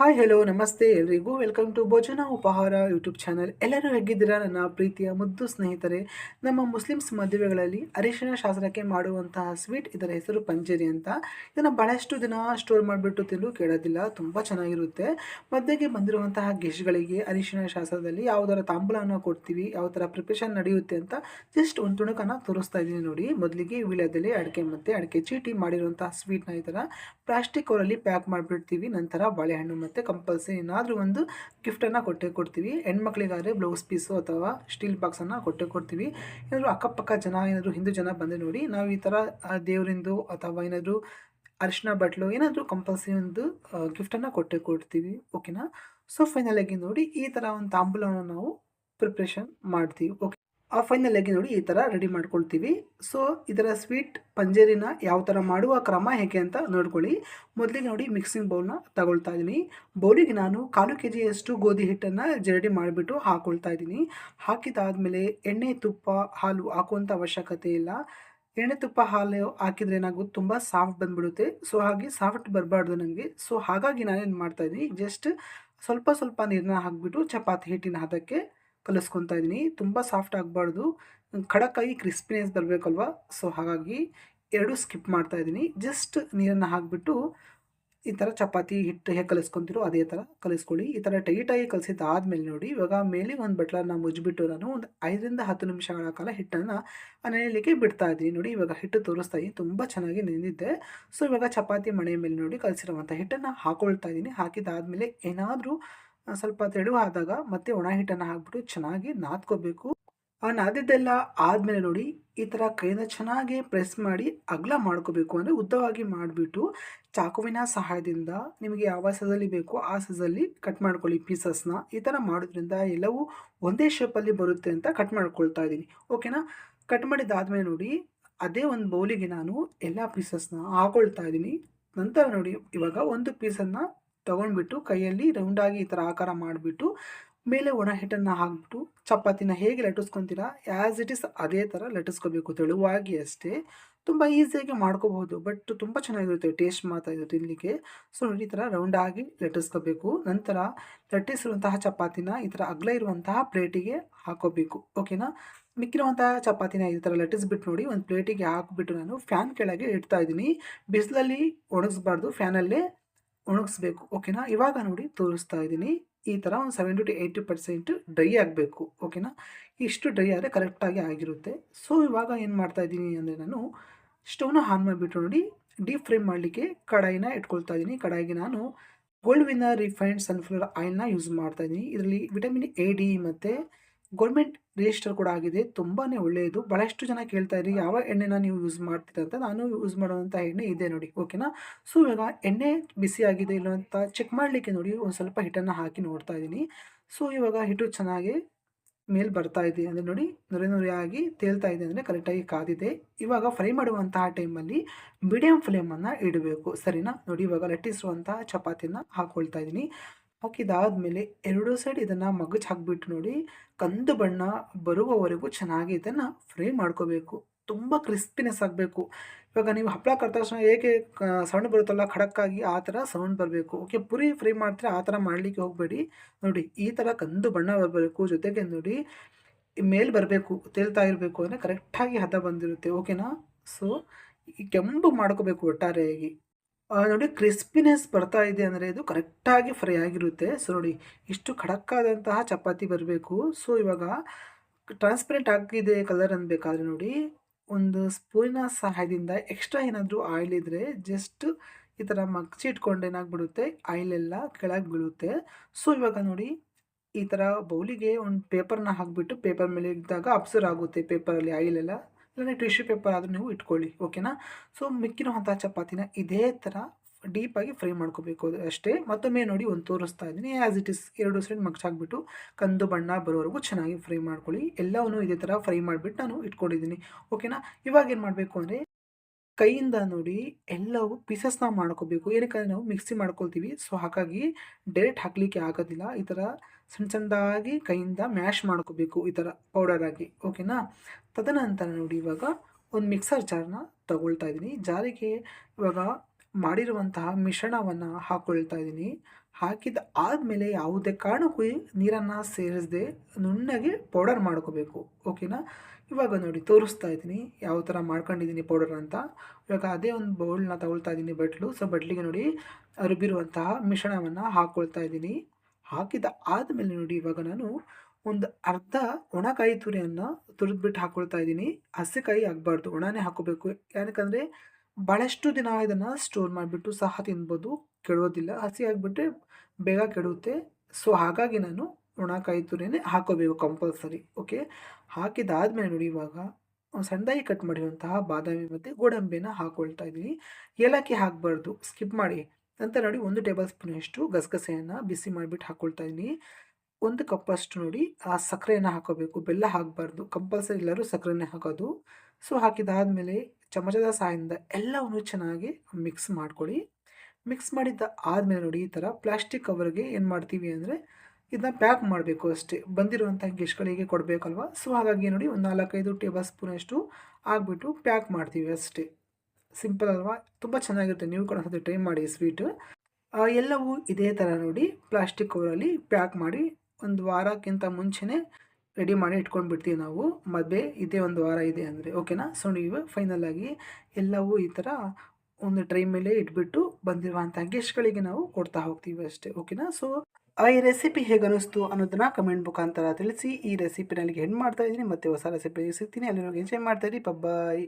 Hi hello ನಮಸ್ತೆ ಎಲ್ರಿಗೂ. Welcome to ಭೋಜನ ಉಪಹಾರ ಯೂಟ್ಯೂಬ್ ಚಾನಲ್ ಎಲ್ಲರೂ ಹೇಗಿದ್ದೀರಾ? ನನ್ನ ಪ್ರೀತಿಯ ಮುದ್ದು ಸ್ನೇಹಿತರೆ, ನಮ್ಮ ಮುಸ್ಲಿಮ್ಸ್ ಮದುವೆಗಳಲ್ಲಿ ಅರಿಶಿನ ಶಾಸ್ತ್ರಕ್ಕೆ ಮಾಡುವಂತಹ ಸ್ವೀಟ್ ಇದರ ಹೆಸರು ಪಂಜರಿ ಅಂತ. ಇದನ್ನು ಬಹಳಷ್ಟು ದಿನ ಸ್ಟೋರ್ ಮಾಡಿಬಿಟ್ಟು ತಿಂದು ಕೇಳೋದಿಲ್ಲ, ತುಂಬ ಚೆನ್ನಾಗಿರುತ್ತೆ. ಮದುವೆಗೆ ಬಂದಿರುವಂತಹ ಗೆಸ್ಟ್ಗಳಿಗೆ ಅರಿಶಿನ ಶಾಸ್ತ್ರದಲ್ಲಿ ಯಾವ ಥರ ತಾಂಬೂಲನ ಕೊಡ್ತೀವಿ, ಯಾವ ಥರ ಪ್ರಿಪ್ರೇಷನ್ ನಡೆಯುತ್ತೆ ಅಂತ ಜಸ್ಟ್ ಒಂದು ತುಣುಕನ್ನು ತೋರಿಸ್ತಾ ಇದ್ದೀನಿ ನೋಡಿ. ಮೊದಲಿಗೆ ವಿಳ್ಯದಲ್ಲಿ ಅಡಿಕೆ ಮತ್ತು ಅಡಿಕೆ ಚೀಟಿ ಮಾಡಿರುವಂತಹ ಸ್ವೀಟ್ನ ಈ ಥರ ಪ್ಲಾಸ್ಟಿಕ್ ಅವರಲ್ಲಿ ಪ್ಯಾಕ್ ಮಾಡಿಬಿಡ್ತೀವಿ, ನಂತರ ಬಾಳೆಹಣ್ಣು ಮತ್ತು ಕಂಪಲ್ಸರಿ ಏನಾದರೂ ಒಂದು ಗಿಫ್ಟನ್ನು ಕೊಟ್ಟೇ ಕೊಡ್ತೀವಿ. ಹೆಣ್ಮಕ್ಳಿಗಾದರೆ ಬ್ಲೌಸ್ ಪೀಸು ಅಥವಾ ಸ್ಟೀಲ್ ಬಾಕ್ಸನ್ನು ಕೊಟ್ಟೇ ಕೊಡ್ತೀವಿ. ಏನಾದರೂ ಅಕ್ಕಪಕ್ಕ ಜನ, ಏನಾದರೂ ಹಿಂದೂ ಜನ ಬಂದರೆ ನೋಡಿ, ನಾವು ಈ ಥರ ದೇವರಿಂದು ಅಥವಾ ಏನಾದರೂ ಅರಿಶಿನ ಬಟ್ಲು ಏನಾದರೂ ಕಂಪಲ್ಸರಿ ಒಂದು ಗಿಫ್ಟನ್ನು ಕೊಟ್ಟೇ ಕೊಡ್ತೀವಿ. ಓಕೆನಾ ಸೊ ಫೈನಲಾಗಿ ನೋಡಿ, ಈ ಥರ ಒಂದು ತಾಂಬೂಲವನ್ನು ನಾವು ಪ್ರಿಪ್ರೇಷನ್ ಮಾಡ್ತೀವಿ. ಓಕೆ ಆ ಫೈನಲ್ ಆಗಿ ನೋಡಿ ಈ ಥರ ರೆಡಿ ಮಾಡ್ಕೊಳ್ತೀವಿ. ಸೊ ಇದರ ಸ್ವೀಟ್ ಪಂಜೇರಿನ ಯಾವ ಥರ ಮಾಡುವ ಕ್ರಮ ಹೇಗೆ ಅಂತ ನೋಡ್ಕೊಳ್ಳಿ. ಮೊದಲಿಗೆ ನೋಡಿ ಮಿಕ್ಸಿಂಗ್ ಬೌಲ್ನ ತಗೊಳ್ತಾ ಇದ್ದೀನಿ. ಬೌಲಿಗೆ ನಾನು ಕಾಲು ಕೆ ಜಿಯಷ್ಟು ಗೋಧಿ ಹಿಟ್ಟನ್ನು ಜರಡಿ ಮಾಡಿಬಿಟ್ಟು ಹಾಕೊಳ್ತಾ ಇದ್ದೀನಿ. ಹಾಕಿದಾದಮೇಲೆ ಎಣ್ಣೆ, ತುಪ್ಪ, ಹಾಲು ಹಾಕುವಂಥ ಅವಶ್ಯಕತೆ ಇಲ್ಲ. ಎಣ್ಣೆ, ತುಪ್ಪ, ಹಾಲು ಹಾಕಿದ್ರೆ ಏನಾಗುತ್ತೆ? ತುಂಬ ಸಾಫ್ಟ್ ಬಂದ್ಬಿಡುತ್ತೆ. ಸೊ ಹಾಗೆ ಸಾಫ್ಟ್ ಬರಬಾರ್ದು ನನಗೆ ಸೊ ಹಾಗಾಗಿ ನಾನೇನು ಮಾಡ್ತಾಯಿದ್ದೀನಿ ಜಸ್ಟ್ ಸ್ವಲ್ಪ ಸ್ವಲ್ಪ ನೀರನ್ನ ಹಾಕಿಬಿಟ್ಟು ಚಪಾತಿ ಹಿಟ್ಟಿನ ಹದಕ್ಕೆ ಕಲಿಸ್ಕೊತಾ ಇದ್ದೀನಿ. ತುಂಬ ಸಾಫ್ಟ್ ಆಗಬಾರ್ದು. ಖಡಕ್ಕಾಗಿ ಕ್ರಿಸ್ಪಿನೆಸ್ ಬರಬೇಕಲ್ವ? ಸೊ ಹಾಗಾಗಿ ಎರಡು ಸ್ಕಿಪ್ ಮಾಡ್ತಾ ಇದ್ದೀನಿ. ಜಸ್ಟ್ ನೀರನ್ನು ಹಾಕಿಬಿಟ್ಟು ಈ ಥರ ಚಪಾತಿ, ಹಿಟ್ಟು ಹೇಗೆ ಕಲಿಸ್ಕೊತಿರೋ ಅದೇ ಥರ ಕಲಿಸ್ಕೊಳ್ಳಿ. ಈ ಥರ ಟೈಟಾಗಿ ಕಲಿಸಿದ್ದಾದ್ಮೇಲೆ ನೋಡಿ, ಇವಾಗ ಮೇಲೆ ಒಂದು ಬಟ್ಲನ್ನ ಮುಜ್ಜಿಬಿಟ್ಟು ನಾನು ಒಂದು ಐದರಿಂದ ಹತ್ತು ನಿಮಿಷಗಳ ಕಾಲ ಹಿಟ್ಟನ್ನು ನೆನೆಯಲಿಕ್ಕೆ ಬಿಡ್ತಾ ಇದ್ದೀನಿ. ನೋಡಿ, ಇವಾಗ ಹಿಟ್ಟು ತೋರಿಸ್ತಾ ಇದ್ದೀನಿ. ತುಂಬ ಚೆನ್ನಾಗಿ ನೆನೆದಿದ್ದೆ. ಸೊ ಇವಾಗ ಚಪಾತಿ ಮಣೆ ಮೇಲೆ ನೋಡಿ ಕಲಿಸಿರುವಂಥ ಹಿಟ್ಟನ್ನು ಹಾಕೊಳ್ತಾ ಇದ್ದೀನಿ. ಹಾಕಿದಾದ್ಮೇಲೆ ಏನಾದರೂ ಸ್ವಲ್ಪ ತೆಳು ಆದಾಗ ಮತ್ತೆ ಒಣ ಹಿಟ್ಟನ್ನು ಹಾಕ್ಬಿಟ್ಟು ಚೆನ್ನಾಗಿ ನಾದ್ಕೋಬೇಕು. ಆ ನಾದಿದ್ದೆಲ್ಲ ಆದಮೇಲೆ ನೋಡಿ, ಈ ಥರ ಕೈಯಿಂದ ಚೆನ್ನಾಗಿ ಪ್ರೆಸ್ ಮಾಡಿ ಅಗಲ ಮಾಡ್ಕೋಬೇಕು. ಅಂದರೆ ಉದ್ದವಾಗಿ ಮಾಡಿಬಿಟ್ಟು ಚಾಕುವಿನ ಸಹಾಯದಿಂದ ನಿಮಗೆ ಯಾವ ಸೈಜಲ್ಲಿ ಬೇಕೋ ಆ ಸೈಜಲ್ಲಿ ಕಟ್ ಮಾಡ್ಕೊಳ್ಳಿ ಪೀಸಸ್ನ. ಈ ಥರ ಮಾಡೋದ್ರಿಂದ ಎಲ್ಲವೂ ಒಂದೇ ಶೇಪಲ್ಲಿ ಬರುತ್ತೆ ಅಂತ ಕಟ್ ಮಾಡ್ಕೊಳ್ತಾ ಇದ್ದೀನಿ. ಓಕೆನಾ ಕಟ್ ಮಾಡಿದ್ದಾದಮೇಲೆ ನೋಡಿ, ಅದೇ ಒಂದು ಬೌಲಿಗೆ ನಾನು ಎಲ್ಲ ಪೀಸಸ್ನ ಹಾಕೊಳ್ತಾ ಇದ್ದೀನಿ. ನಂತರ ನೋಡಿ, ಇವಾಗ ಒಂದು ಪೀಸನ್ನು ತೊಗೊಂಡ್ಬಿಟ್ಟು ಕೈಯಲ್ಲಿ ರೌಂಡಾಗಿ ಈ ಥರ ಆಕಾರ ಮಾಡಿಬಿಟ್ಟು ಮೇಲೆ ಒಣ ಹಿಟ್ಟನ್ನು ಹಾಕ್ಬಿಟ್ಟು ಚಪಾತಿನ ಹೇಗೆ ಲಟ್ಟಿಸ್ಕೊತೀರಾ ಆ್ಯಸ್ ಇಟ್ ಇಸ್ ಅದೇ ಥರ ಲಟ್ಟಿಸ್ಕೋಬೇಕು ತೆಳುವಾಗಿ ಅಷ್ಟೇ. ತುಂಬ ಈಸಿಯಾಗಿ ಮಾಡ್ಕೋಬಹುದು ಬಟ್ ತುಂಬ ಚೆನ್ನಾಗಿರುತ್ತೆ ಟೇಸ್ಟ್ ಮಾತ್ರ ಇದು ತಿನ್ನಲಿಕ್ಕೆ ಸೊ ನೋಡಿ ಈ ಥರ ರೌಂಡಾಗಿ ಲಟ್ಟಿಸ್ಕೋಬೇಕು. ನಂತರ ಲಟ್ಟಿಸಿರುವಂತಹ ಚಪಾತಿನ ಈ ಥರ ಅಗಲ ಇರುವಂತಹ ಪ್ಲೇಟಿಗೆ ಹಾಕೋಬೇಕು. ಓಕೆನಾ ಮಿಕ್ಕಿರುವಂತಹ ಚಪಾತಿನ ಈ ಥರ ಲಟ್ಟಿಸ್ಬಿಟ್ಟು ನೋಡಿ ಒಂದು ಪ್ಲೇಟಿಗೆ ಹಾಕ್ಬಿಟ್ಟು ನಾನು ಫ್ಯಾನ್ ಕೆಳಗೆ ಇಡ್ತಾ ಇದ್ದೀನಿ. ಬಿಸಿಲಲ್ಲಿ ಒಣಗಿಸ್ಬಾರ್ದು ಫ್ಯಾನಲ್ಲೇ ಒಣಗಿಸ್ಬೇಕು. ಓಕೆನಾ ಇವಾಗ ನೋಡಿ ತೋರಿಸ್ತಾ ಇದ್ದೀನಿ. ಈ ಥರ ಒಂದು seventy to eighty percent dry ಆಗಬೇಕು. ಓಕೆನಾ ಇಷ್ಟು ಡ್ರೈ ಆದರೆ ಕರೆಕ್ಟಾಗಿ ಆಗಿರುತ್ತೆ. ಸೊ ಇವಾಗ ಏನು ಮಾಡ್ತಾ ಇದ್ದೀನಿ ಅಂದರೆ ನಾನು ಸ್ಟವ್ನ ಆನ್ ಮಾಡಿಬಿಟ್ಟು ನೋಡಿ ಡೀಪ್ ಫ್ರೈ ಮಾಡಲಿಕ್ಕೆ ಕಡಾಯಿನ ಇಟ್ಕೊಳ್ತಾ ಇದ್ದೀನಿ. ಕಡಾಯಿಗೆ ನಾನು ಗೋಲ್ಡ್ ವಿನ್ನರ್ ರಿಫೈನ್ಡ್ ಸನ್ಫ್ಲವರ್ ಆಯಿಲ್ನ ಯೂಸ್ ಮಾಡ್ತಾ ಇದ್ದೀನಿ. ಇದರಲ್ಲಿ ವಿಟಮಿನ್ ಎ ಡಿ ಮತ್ತು ಗೌರ್ಮೆಂಟ್ ರಿಜಿಸ್ಟರ್ ಕೂಡ ಆಗಿದೆ ತುಂಬಾ ಒಳ್ಳೆಯದು. ಭಾಳಷ್ಟು ಜನ ಕೇಳ್ತಾ ಇರಿ ಯಾವ ಎಣ್ಣೆನ ನೀವು ಯೂಸ್ ಮಾಡ್ತೀರ ಅಂತ? ನಾನು ಯೂಸ್ ಮಾಡುವಂಥ ಎಣ್ಣೆ ಇದೆ ನೋಡಿ ಓಕೆನಾ ಸೊ ಇವಾಗ ಎಣ್ಣೆ ಬಿಸಿ ಆಗಿದೆ ಇಲ್ಲ ಅಂತ ಚೆಕ್ ಮಾಡಲಿಕ್ಕೆ ನೋಡಿ, ಒಂದು ಸ್ವಲ್ಪ ಹಿಟ್ಟನ್ನು ಹಾಕಿ ನೋಡ್ತಾ ಇದ್ದೀನಿ. ಸೊ ಇವಾಗ ಹಿಟ್ಟು ಚೆನ್ನಾಗಿ ಮೇಲೆ ಬರ್ತಾ ಇದೆ ಅಂದರೆ ನೋಡಿ, ನೊರೆ ನೊರೆಯಾಗಿ ತೇಲ್ತಾ ಇದೆ ಅಂದರೆ ಕರೆಕ್ಟಾಗಿ ಕಾದಿದೆ. ಇವಾಗ ಫ್ರೈ ಮಾಡುವಂತಹ ಟೈಮಲ್ಲಿ ಮೀಡಿಯಂ ಫ್ಲೇಮನ್ನು ಇಡಬೇಕು, ಸರಿನಾ? ನೋಡಿ, ಇವಾಗ ಲಟ್ಟಿಸುವಂತಹ ಚಪಾತಿಯನ್ನು ಹಾಕ್ಕೊಳ್ತಾ ಇದ್ದೀನಿ. ಹಾಕಿದಾದ್ಮೇಲೆ ಎರಡೂ ಸೈಡ್ ಇದನ್ನು ಮಗಚ್ ಹಾಕಿಬಿಟ್ಟು ನೋಡಿ, ಕಂದು ಬಣ್ಣ ಬರುವವರೆಗೂ ಚೆನ್ನಾಗಿ ಇದನ್ನು ಫ್ರೈ ಮಾಡ್ಕೋಬೇಕು. ತುಂಬ ಕ್ರಿಸ್ಪಿನೆಸ್ ಆಗಬೇಕು. ಇವಾಗ ನೀವು ಹಪ್ಪಳ ಕಟ್ಟ ತಕ್ಷಣ ಹೇಗೆ ಸೌಂಡ್ ಬರುತ್ತಲ್ಲ ಖಡಕ್ಕಾಗಿ ಆ ಥರ ಸೌಂಡ್ ಬರಬೇಕು. ಓಕೆ, ಪುರಿ ಫ್ರೈ ಮಾಡ್ತಾರೆ ಆ ಥರ ಮಾಡಲಿಕ್ಕೆ ಹೋಗಬೇಡಿ. ನೋಡಿ, ಈ ಥರ ಕಂದು ಬಣ್ಣ ಬರಬೇಕು. ಜೊತೆಗೆ ನೋಡಿ, ಮೇಲೆ ಬರಬೇಕು, ತೇಲ್ತಾ ಇರಬೇಕು ಅಂದರೆ ಕರೆಕ್ಟಾಗಿ ಹದ ಬಂದಿರುತ್ತೆ. ಓಕೆನಾ? ಸೊ ಕೆಂಪು ಮಾಡ್ಕೋಬೇಕು ಒಟ್ಟಾರೆಯಾಗಿ. ನೋಡಿ ಕ್ರಿಸ್ಪಿನೆಸ್ ಬರ್ತಾ ಇದೆ ಅಂದರೆ ಇದು ಕರೆಕ್ಟಾಗಿ ಫ್ರೈ ಆಗಿರುತ್ತೆ. ಸೊ ನೋಡಿ, ಇಷ್ಟು ಖಡಕ್ಕಾದಂತಹ ಚಪಾತಿ ಬರಬೇಕು. ಸೊ ಇವಾಗ ಟ್ರಾನ್ಸ್ಪರೆಂಟ್ ಆಗಿದೆ ಕಲರ್ ಅನ್ಬೇಕಾದ್ರೆ ನೋಡಿ, ಒಂದು ಸ್ಪೂನಿನ ಸಹಾಯದಿಂದ ಎಕ್ಸ್ಟ್ರಾ ಏನಾದರೂ ಆಯಿಲ್ ಇದ್ದರೆ ಜಸ್ಟ್ ಈ ಥರ ಮಗ್ಚಿ ಇಟ್ಕೊಂಡು ಏನಾಗ್ಬಿಡುತ್ತೆ? ಆಯಿಲೆಲ್ಲ ಕೆಳಗೆ ಬೀಳುತ್ತೆ. ಸೊ ಇವಾಗ ನೋಡಿ, ಈ ಥರ ಬೌಲಿಗೆ ಒಂದು ಪೇಪರ್ನ ಹಾಕಿಬಿಟ್ಟು ಪೇಪರ್ ಮೇಲೆ ಇದ್ದಾಗ ಅಬ್ಸರ್ವ್ ಆಗುತ್ತೆ ಪೇಪರಲ್ಲಿ ಆಯಿಲೆಲ್ಲ ಇಲ್ಲಾಂದರೆ ಟಿಶ್ಯೂ ಪೇಪರ್ ಆದರೂ ನೀವು ಇಟ್ಕೊಳ್ಳಿ ಓಕೆನಾ ಸೊ ಮಿಕ್ಕಿರುವಂಥ ಚಪಾತಿನ ಇದೇ ಥರ ಡೀಪಾಗಿ ಫ್ರೈ ಮಾಡ್ಕೋಬೇಕು ಅಷ್ಟೇ. ಮತ್ತೊಮ್ಮೆ ನೋಡಿ ಒಂದು ತೋರಿಸ್ತಾ ಇದ್ದೀನಿ. ಆ್ಯಸ್ ಇಟ್ ಇಸ್ ಎರಡು ಸೈಡ್ ಮಗ್ಚಾಕ್ಬಿಟ್ಟು ಕಂದು ಬಣ್ಣ ಬರೋವರೆಗೂ ಚೆನ್ನಾಗಿ ಫ್ರೈ ಮಾಡ್ಕೊಳ್ಳಿ. ಎಲ್ಲವನ್ನೂ ಇದೇ ಥರ ಫ್ರೈ ಮಾಡಿಬಿಟ್ಟು ನಾನು ಇಟ್ಕೊಂಡಿದ್ದೀನಿ ಓಕೆನಾ ಇವಾಗ ಏನು ಮಾಡಬೇಕು ಅಂದರೆ ಕೈಯಿಂದ ನೋಡಿ ಎಲ್ಲವೂ ಪೀಸಸ್ನ ಮಾಡ್ಕೋಬೇಕು. ಏನಕ್ಕೆ ನಾವು ಮಿಕ್ಸಿ ಮಾಡ್ಕೊಳ್ತೀವಿ. ಸೊ ಹಾಗಾಗಿ ಡೈರೆಕ್ಟ್ ಹಾಕಲಿಕ್ಕೆ ಆಗೋದಿಲ್ಲ. ಈ ಥರ ಸಣ್ಣ ಚಂದಾಗಿ ಕೈಯಿಂದ ಮ್ಯಾಶ್ ಮಾಡ್ಕೋಬೇಕು ಈ ಥರ ಪೌಡರ್ ಆಗಿ. ಓಕೆನಾ ತದನಂತರ ನೋಡಿ ಇವಾಗ ಒಂದು ಮಿಕ್ಸರ್ ಜಾರ್ನ ತಗೊಳ್ತಾ ಇದ್ದೀನಿ. ಜಾರಿಗೆ ಇವಾಗ ಮಾಡಿರುವಂತಹ ಮಿಶ್ರಣವನ್ನು ಹಾಕ್ಕೊಳ್ತಾ ಇದ್ದೀನಿ. ಹಾಕಿದ ಆದಮೇಲೆ ಯಾವುದೇ ಕಾರಣಕ್ಕೂ ನೀರನ್ನು ಸೇರಿಸದೆ ನುಣ್ಣಗೆ ಪೌಡರ್ ಮಾಡ್ಕೋಬೇಕು. ಓಕೆನಾ ಇವಾಗ ನೋಡಿ, ತೋರಿಸ್ತಾ ಇದ್ದೀನಿ ಯಾವ ಥರ ಮಾಡ್ಕೊಂಡಿದ್ದೀನಿ ಪೌಡರ್ ಅಂತ. ಇವಾಗ ಅದೇ ಒಂದು ಬೌಲ್ನ ತಗೊಳ್ತಾ ಇದ್ದೀನಿ ಬಟ್ಲು. ಸೊ ಬಟ್ಲಿಗೆ ನೋಡಿ ರುಬ್ಬಿರುವಂತಹ ಮಿಶ್ರಣವನ್ನು ಹಾಕ್ಕೊಳ್ತಾ ಇದ್ದೀನಿ. ಹಾಕಿದ ಆದಮೇಲೆ ನೋಡಿ ಇವಾಗ ನಾನು ಒಂದು ಅರ್ಧ ಒಣಕಾಯಿ ತುರಿಯನ್ನು ತುರಿದ್ಬಿಟ್ಟು ಹಾಕ್ಕೊಳ್ತಾ ಇದ್ದೀನಿ. ಹಸಿಕಾಯಿ ಆಗಬಾರ್ದು, ಒಣನೇ ಹಾಕೋಬೇಕು ಯಾಕಂದರೆ ಭಾಳಷ್ಟು ದಿನ ಇದನ್ನು ಸ್ಟೋರ್ ಮಾಡಿಬಿಟ್ಟು ಸಹ ತಿನ್ಬೋದು. ಕೆಡೋದಿಲ್ಲ ಹಸಿ ಆಗಿಬಿಟ್ರೆ ಬೇಗ ಕೆಡುತ್ತೆ. ಸೊ ಹಾಗಾಗಿ ನಾನು ಒಣಕಾಯಿ ತುರಿನೇ ಹಾಕೋಬೇಕು ಕಂಪಲ್ಸರಿ ಓಕೆ ಹಾಕಿದಾದ್ಮೇಲೆ ನೋಡಿ ಇವಾಗ ಸಣ್ಣದಾಗಿ ಕಟ್ ಮಾಡಿರುವಂತಹ ಬಾದಾಮಿ ಮತ್ತು ಗೋಡಂಬಿನ ಹಾಕೊಳ್ತಾ ಇದ್ದೀನಿ. ಏಲಕ್ಕಿ ಹಾಕಬಾರ್ದು ಸ್ಕಿಪ್ ಮಾಡಿ. ನಂತರ ನೋಡಿ ಒಂದು ಟೇಬಲ್ ಸ್ಪೂನಷ್ಟು ಗಸಗಸೆಯನ್ನು ಬಿಸಿ ಮಾಡಿಬಿಟ್ಟು ಹಾಕ್ಕೊಳ್ತಾ ಇದ್ದೀನಿ. ಒಂದು ಕಪ್ಪಷ್ಟು ನೋಡಿ ಆ ಸಕ್ಕರೆಯನ್ನು ಹಾಕೋಬೇಕು, ಬೆಲ್ಲ ಹಾಕಬಾರ್ದು. ಕಂಪಲ್ಸರಿ ಎಲ್ಲರೂ ಸಕ್ಕರೆನೇ ಹಾಕೋದು. ಸೊ ಹಾಕಿದಾದಮೇಲೆ ಚಮಚದ ಸಹಾಯದಿಂದ ಎಲ್ಲವನ್ನು ಚೆನ್ನಾಗಿ ಮಿಕ್ಸ್ ಮಾಡ್ಕೊಳ್ಳಿ. ಮಿಕ್ಸ್ ಮಾಡಿದ್ದ ಆದಮೇಲೆ ನೋಡಿ ಈ ಥರ ಪ್ಲಾಸ್ಟಿಕ್ ಕವರ್ಗೆ ಏನು ಮಾಡ್ತೀವಿ ಅಂದರೆ ಇದನ್ನ ಪ್ಯಾಕ್ ಮಾಡಬೇಕು ಅಷ್ಟೇ. ಬಂದಿರುವಂಥ ಗೆಸ್ಟ್ಗಳಿಗೆ ಕೊಡಬೇಕಲ್ವ? ಸೊ ಹಾಗಾಗಿ ನೋಡಿ ಒಂದು ನಾಲ್ಕೈದು ಟೇಬಲ್ ಸ್ಪೂನಷ್ಟು ಆಗಿಬಿಟ್ಟು ಪ್ಯಾಕ್ ಮಾಡ್ತೀವಿ ಅಷ್ಟೇ. ಸಿಂಪಲ್ ಅಲ್ವಾ? ತುಂಬ ಚೆನ್ನಾಗಿರುತ್ತೆ. ನೀವು ಕೂಡ ಒಂದು ಟ್ರೈ ಮಾಡಿ ಸ್ವೀಟ್ ಎಲ್ಲವೂ ಇದೇ ಥರ ನೋಡಿ ಪ್ಲಾಸ್ಟಿಕ್ ಕವರಲ್ಲಿ ಪ್ಯಾಕ್ ಮಾಡಿ ಒಂದು ವಾರಕ್ಕಿಂತ ಮುಂಚೆನೇ ರೆಡಿ ಮಾಡಿ ಇಟ್ಕೊಂಡು ಬಿಡ್ತೀವಿ ನಾವು. ಮದುವೆ ಇದೇ ಒಂದು ವಾರ ಇದೆ ಅಂದರೆ. ಓಕೆನಾ ಸೊ ನೀವು ಫೈನಲ್ ಆಗಿ ಎಲ್ಲವೂ ಈ ಥರ ಒಂದು ಟ್ರೈ ಮೇಲೆ ಇಟ್ಬಿಟ್ಟು ಬಂದಿರುವಂಥ ಗೆಸ್ಟ್ಗಳಿಗೆ ನಾವು ಕೊಡ್ತಾ ಹೋಗ್ತೀವಿ ಅಷ್ಟೇ. ಓಕೆನಾ ಸೊ ಈ ರೆಸಿಪಿ ಹೇಗೆ ಅನ್ನಿಸ್ತು ಅನ್ನೋದನ್ನ ಕಮೆಂಟ್ ಮುಖಾಂತರ ತಿಳಿಸಿ. ಈ ರೆಸಿಪಿನಲ್ಲಿ ಹೆಣ್ಣು ಮಾಡ್ತಾ ಇದ್ದೀನಿ, ಮತ್ತೆ ಹೊಸ ರೆಸಿಪಿ ಸಿಗ್ತೀನಿ. ಅಲ್ಲಿರೋ ಎಂಜಾಯ್ ಮಾಡ್ತಾ ಇರಿ. ಬಾಯ್